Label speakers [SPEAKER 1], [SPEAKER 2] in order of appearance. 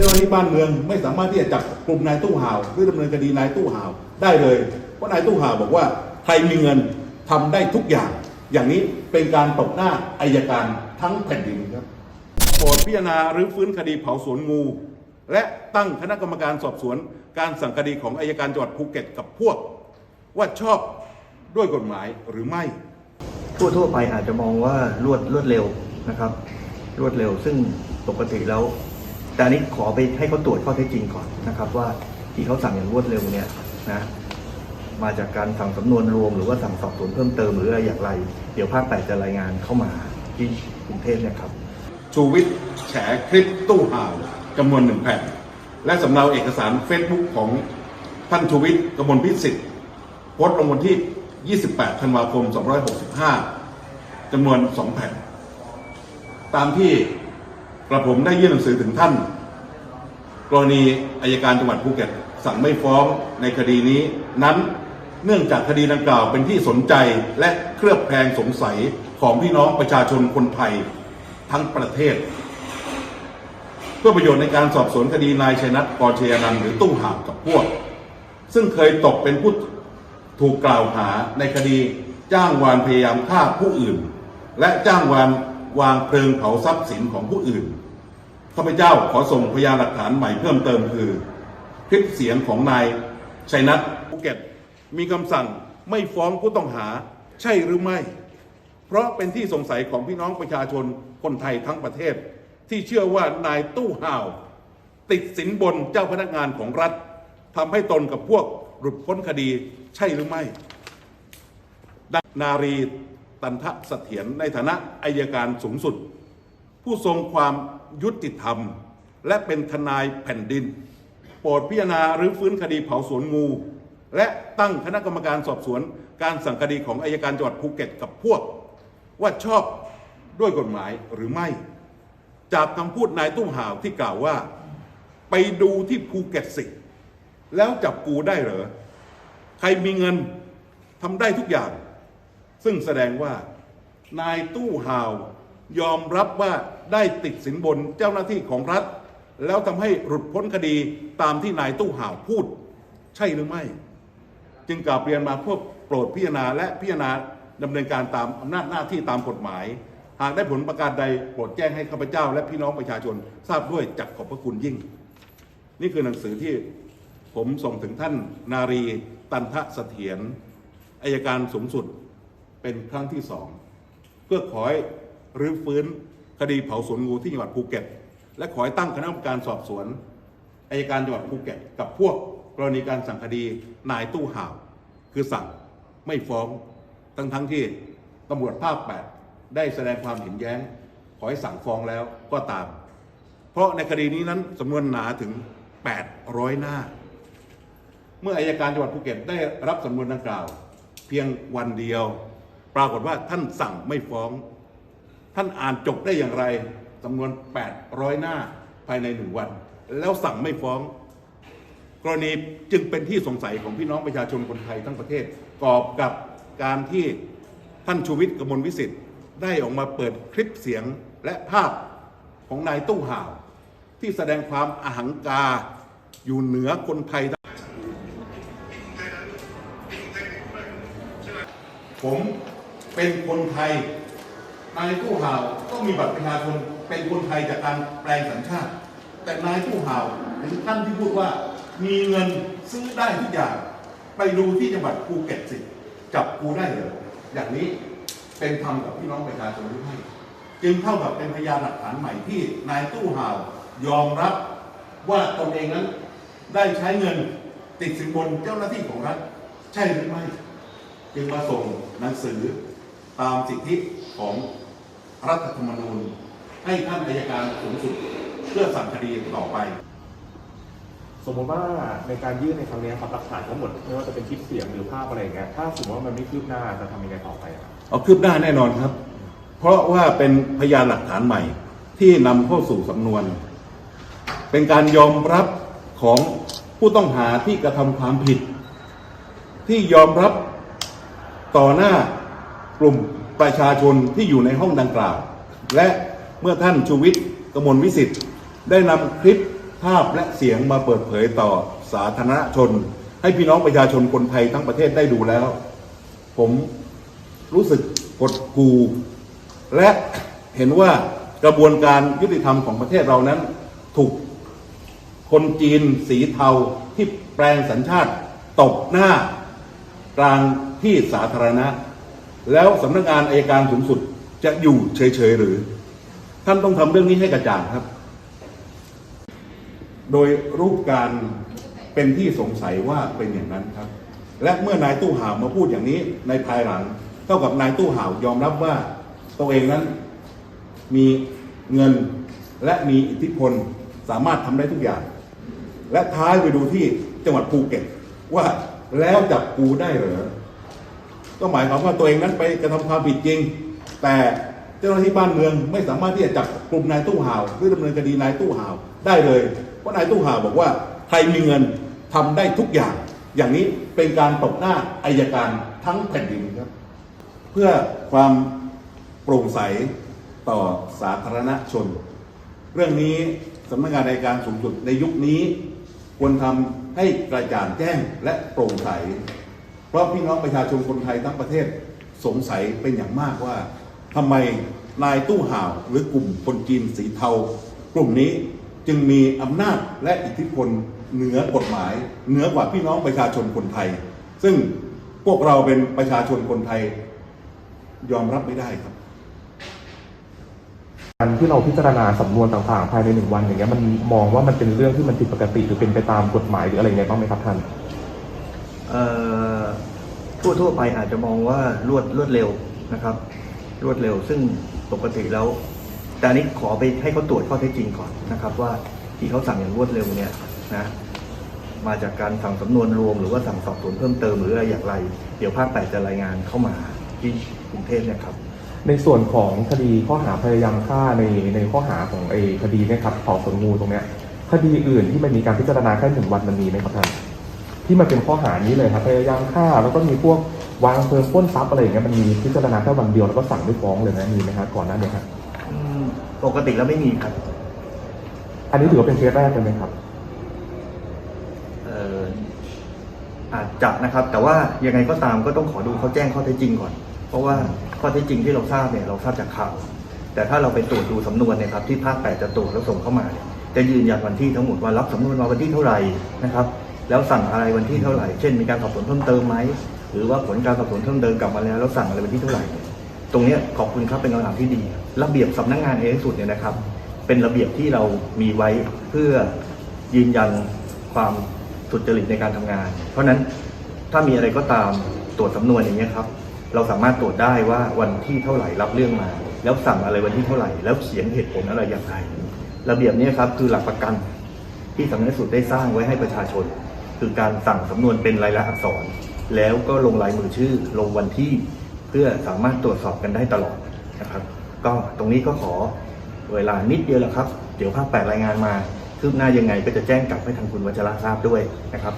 [SPEAKER 1] จ้าหน้าที่บ้านเมืองไม่สามารถที่จะจับกลุ่มนายตู้ห่าวหรือดำเนินคดีนายตู้ห่าวได้เลย เพราะนายตู้ห่าวบอกว่าใครมีเงินทำได้ทุกอย่าง อย่างนี้เป็นการตบหน้าอายการทั้งแผ่นดินครับโปรดพิจารณาหรือฟื้นคดีเผาสวนงู และตั้งคณะกรรมการสอบสวน การสั่งคดีของอายการจังหวัดภูเก็ตกับพวก ว่าชอบด้วยกฎหมายหรือไม่
[SPEAKER 2] ทั่วทั่วๆไปอาจจะมองว่ารวดรวดเร็วนะครับ รวดเร็วซึ่งปกติแล้ว แต่อันนี้ขอไปให้เขาตรวจข้อเท็จจริงก่อนนะครับ ว่าที่เขาสั่งอย่างรวดเร็วเนี่ยนะมาจากการสั่งสำนวนรวม หรือว่าสั่งสอบสวนเพิ่มเติมหรืออะไรอย่างไร เดี๋ยวภาคแปดจะรายงานเข้ามาที่กรุงเทพเนี่ยครับ
[SPEAKER 1] ชูวิทย์แฉคลิปตู้ห่าวจำนวนหนึ่งแผ่น และสำเนาเอกสารเฟซบุ๊กของท่านชูวิทย์กมลพิสิทธิ์โพสต์ลงวันที่ 28 ธันวาคม 2565จำนวน 2 แผ่น ตามที่ กระผมได้ยื่นหนังสือถึงท่าน กรณีอายการจังหวัดภูเก็ต สั่งไม่ฟ้องในคดีนี้ นั้นเนื่องจากคดีดังกล่าวเป็นที่สนใจและเครือบแคลงสงสัยของพี่น้องประชาชนคนไทยทั้งประเทศ เพื่อประโยชน์ในการสอบสวนคดีนายชัยนัทกรเชยนันหรือตู้ห่าวกับพวก ซึ่งเคยตกเป็นผู้ถูกกล่าวหาในคดีจ้างวานพยายามฆ่าผู้อื่น และจ้างวานวางเพลิงเผาทรัพย์สินของผู้อื่น ข้าพเจ้าขอส่งพยานหลักฐานใหม่เพิ่มเติมคือ คลิปเสียงของนายชัยนัทภูเก็ตมีคำสั่งไม่ฟ้องผู้ต้องหาใช่หรือไม่ เพราะเป็นที่สงสัยของพี่น้องประชาชนคนไทยทั้งประเทศ ที่เชื่อว่านายตู้ห่าว ติดสินบนเจ้าพนักงานของรัฐทำให้ตนกับพวกหลุดพ้นคดีใช่หรือไม่นารีตันทะเสถียรในฐานะอายการสูงสุด ผู้ทรงความ ยุติธรรม และเป็นทนายแผ่นดิน โปรดพิจารณาหรือฟื้นคดีเผาสวนงู และตั้งคณะกรรมการสอบสวน การสั่งคดีของอายการจังหวัดภูเก็ตกับพวก ว่าชอบด้วยกฎหมายหรือไม่ จากคำพูดนายตุ้มห่าวที่กล่าวว่า ไปดูที่ภูเก็ตสิแล้วจับกูได้เหรอ ใครมีเงินทำได้ทุกอย่าง ซึ่งแสดงว่านายตู้ห่าวยอมรับว่า ได้ติดสินบนเจ้าหน้าที่ของรัฐ แล้วทำให้หลุดพ้นคดีตามที่นายตู้ห่าวพูด ใช่หรือไม่ จึงกราบเรียนมาพวกโปรดพิจารณาและพิจารณาดำเนินการตามอำนาจหน้าที่ตามกฎหมาย หากได้ผลประการใดโปรดแจ้งให้ข้าพเจ้า และพี่น้องประชาชนทราบด้วยจักขอบพระคุณยิ่ง นี่คือหนังสือที่ผมส่งถึงท่านนารีตันทะเสถียรอายการสูงสุดเป็นครั้งที่สอง เพื่อขอให้รื้อฟื้น คดีเผาสวนงูที่จังหวัดภูเก็ต และขอให้ตั้งคณะกรรมการสอบสวนอายการจังหวัดภูเก็ต กับพวกกรณีการสั่งคดีนายตู้ห่าว คือสั่งไม่ฟ้องทั้งทั้งที่ตำรวจภาคแปดได้แสดงความเห็นแย้ง ขอให้สั่งฟ้องแล้วก็ตาม เพราะในคดีนี้นั้นสำนวนหนาถึง 800 หน้า เมื่ออายการจังหวัดภูเก็ตได้รับสำนวนดังกล่าว เพียงวันเดียว ปรากฏว่าท่านสั่งไม่ฟ้อง ท่านอ่านจบได้อย่างไรสำนวน 800 หน้าภายในหนึ่งวัน แล้วสั่งไม่ฟ้อง กรณีจึงเป็นที่สงสัยของพี่น้องประชาชนคนไทยทั้งประเทศกอบกับการที่ท่านชูวิทย์กมลวิสิทธิ์ ได้ออกมาเปิดคลิปเสียงและภาพของนายตู้ห่าว ที่แสดงความอาหังกาอยู่เหนือคนไทย ผมเป็นคนไทย นายตู้ห่าวก็มีบัตรประชาชนเป็นคนไทยจากการแปลงสัญชาติ แต่นายตู้ห่าวถึงท่านที่พูดว่ามีเงินซื้อได้ทุกอย่างไปดูที่จังหวัดภูเก็ตสิจับกูได้เหรออย่างนี้เป็นธรรมกับพี่น้องประชาชนหรือไม่จึงเท่ากับเป็นพยานหลักฐานใหม่ที่นายตู้ห่าวยอมรับว่าตนเองนั้นได้ใช้เงินติดสินบนเจ้าหน้าที่ของรัฐ ใช่หรือไม่ จึงมาส่งหนังสือตามสิทธิของ รัฐธรรมนูญ ให้ท่านอัยการสูงสุดเพื่อสั่งคดีต่อไป
[SPEAKER 3] สมมติว่าในการยื่นในครั้งนี้ครับหลักฐานทั้งหมดไม่ว่าจะเป็นคลิปเสียงหรือภาพอะไรอย่างเงี้ยถ้าสมมติว่ามันไม่คืบหน้าจะทำยังไงต่อไปอะครับ
[SPEAKER 1] เอาคืบหน้าแน่นอนครับ เพราะว่าเป็นพยานหลักฐานใหม่ที่นำเข้าสู่สำนวน เป็นการยอมรับของผู้ต้องหาที่กระทำความผิด ที่ยอมรับต่อหน้ากลุ่ม ประชาชนที่อยู่ในห้องดังกล่าว และเมื่อท่านชูวิทย์กมลวิสิทธิ์ ได้นำคลิปภาพและเสียงมาเปิดเผยต่อสาธารณชน ให้พี่น้องประชาชนคนไทยทั้งประเทศได้ดูแล้ว ผมรู้สึกกดกูและเห็นว่ากระบวนการยุติธรรมของประเทศเรานั้น ถูกคนจีนสีเทาที่แปลงสัญชาติตบหน้ากลางที่สาธารณะ แล้วสำนักงานอายการสูงสุดจะอยู่เฉยๆหรือ ท่านต้องทำเรื่องนี้ให้กระจ่างครับ โดยรูปการเป็นที่สงสัยว่าเป็นอย่างนั้นครับ และเมื่อนายตู้ห่าวมาพูดอย่างนี้ในภายหลัง เท่ากับนายตู้ห่าวยอมรับว่าตัวเองนั้นมีเงินและมีอิทธิพลสามารถทำได้ทุกอย่าง และท้ายไปดูที่จังหวัดภูเก็ตว่าแล้วจับกูได้เหรอ ก็หมายความว่าตัวเองนั้นไปกระทำความผิดจริง แต่เจ้าหน้าที่บ้านเมืองไม่สามารถที่จะจับกลุ่มนายตู้ห่าวหรือดำเนินคดีนายตู้ห่าวได้เลยเพราะนายตู้ห่าวบอกว่าใครมีเงินทำได้ทุกอย่าง อย่างนี้เป็นการตบหน้าอายการทั้งแผ่นดินครับ เพื่อความโปร่งใสต่อสาธารณชน เรื่องนี้สำนักงานอัยการสูงสุดในยุคนี้ ควรทำให้กระจ่างแจ้งและโปร่งใส เพราะพี่น้องประชาชนคนไทยทั้งประเทศสงสัยเป็นอย่างมากว่าทำไมนายตู้ห่าวหรือกลุ่มคนจีนสีเทา กลุ่มนี้จึงมีอำนาจและอิทธิพลเหนือกฎหมาย เหนือกว่าพี่น้องประชาชนคนไทย ซึ่งพวกเราเป็นประชาชนคนไทยยอมรับไม่ได้ครับ
[SPEAKER 3] การที่เราพิจารณาสำนวนต่างๆ ภายในหนึ่งวันอย่างเงี้ยมันมองว่ามันเป็นเรื่องที่มันผิดปกติหรือเป็นไปตามกฎหมายหรืออะไรเงี้ยบ้างไหมครับท่าน
[SPEAKER 2] เอ่อ ทั่วทั่วไปอาจจะมองว่ารวดรวดเร็วนะครับ รวดเร็วซึ่งปกติแล้ว แต่อันนี้ขอไปให้เขาตรวจข้อเท็จจริงก่อนนะครับ ว่าที่เขาสั่งอย่างรวดเร็วเนี่ยนะมาจากการสั่งสำนวนรวมหรือว่าสั่งสอบสวนเพิ่มเติมหรืออะไรอย่างไร เดี๋ยวภาคแปดจะรายงานเข้ามาที่กรุงเทพเนี่ยครับ
[SPEAKER 3] ในส่วนของคดีข้อหาพยายามฆ่าในในข้อหาของไอ้คดีเนี่ยครับเผาสวนงูตรงเนี้ยคดีอื่นที่มันมีการพิจารณาแค่หนึ่งวันมันมีไหมครับท่าน ที่มันเป็นข้อหานี้เลยครับพยายามฆ่าแล้วก็มีพวกวางเพลิงปล้นทรัพย์อะไรอย่างเงี้ยมันมีพิจารณาแค่วันเดียวแล้วก็สั่งไม่ฟ้องเลยนะมีไหมครับก่อนหน้านี้ครับ
[SPEAKER 2] อืมปกติแล้วไม่มีครับ
[SPEAKER 3] อันนี้ถือว่าเป็นเคสแรกเลยไหมครับ
[SPEAKER 2] เอ่ออาจจะนะครับ แต่ว่ายังไงก็ตามก็ต้องขอดูเขาแจ้งข้อเท็จจริงก่อน เพราะว่าข้อเท็จจริงที่เราทราบเนี่ยเราทราบจากข่าว แต่ถ้าเราไปตรวจดูสำนวนเนี่ยครับที่ภาคแปดจะตรวจแล้วส่งเข้ามาเนี่ยจะยืนยันวันที่ทั้งหมดว่ารับสำนวนมาวันที่เท่าไหร่นะครับ แล้วสั่งอะไรวันที่เท่าไหร่ เช่นมีการสอบสวนเพิ่มเติมไหม หรือว่าผลการสอบสวนเพิ่มเติมกลับมาแล้วแล้วสั่งอะไรวันที่เท่าไหร่ ตรงนี้ขอบคุณครับเป็นคำถามที่ดี ระเบียบสำนักงานเองสุดเนี่ยนะครับ เป็นระเบียบที่เรามีไว้เพื่อยืนยันความสุจริตในการทำงาน เพราะฉะนั้นถ้ามีอะไรก็ตามตรวจสำนวนอย่างนี้ยครับ เราสามารถตรวจได้ว่าวันที่เท่าไหร่รับเรื่องมา แล้วสั่งอะไรวันที่เท่าไหร่ แล้วเขียนเหตุผลอะไรอย่างไร ระเบียบนี้ครับคือหลักประกันที่สำนักสุดได้สร้างไว้ให้ประชาชน คือการสั่งสำนวนเป็นลายลักษณ์อักษร แล้วก็ลงลายมือชื่อลงวันที่เพื่อสามารถตรวจสอบกันได้ตลอดนะครับ ก็ตรงนี้ก็ขอเวลานิดเดียวแหละครับ เดี๋ยวภาคแปดรายงานมาคืบหน้ายังไงก็จะแจ้งกลับให้ทางคุณวัชระทราบด้วยนะครับ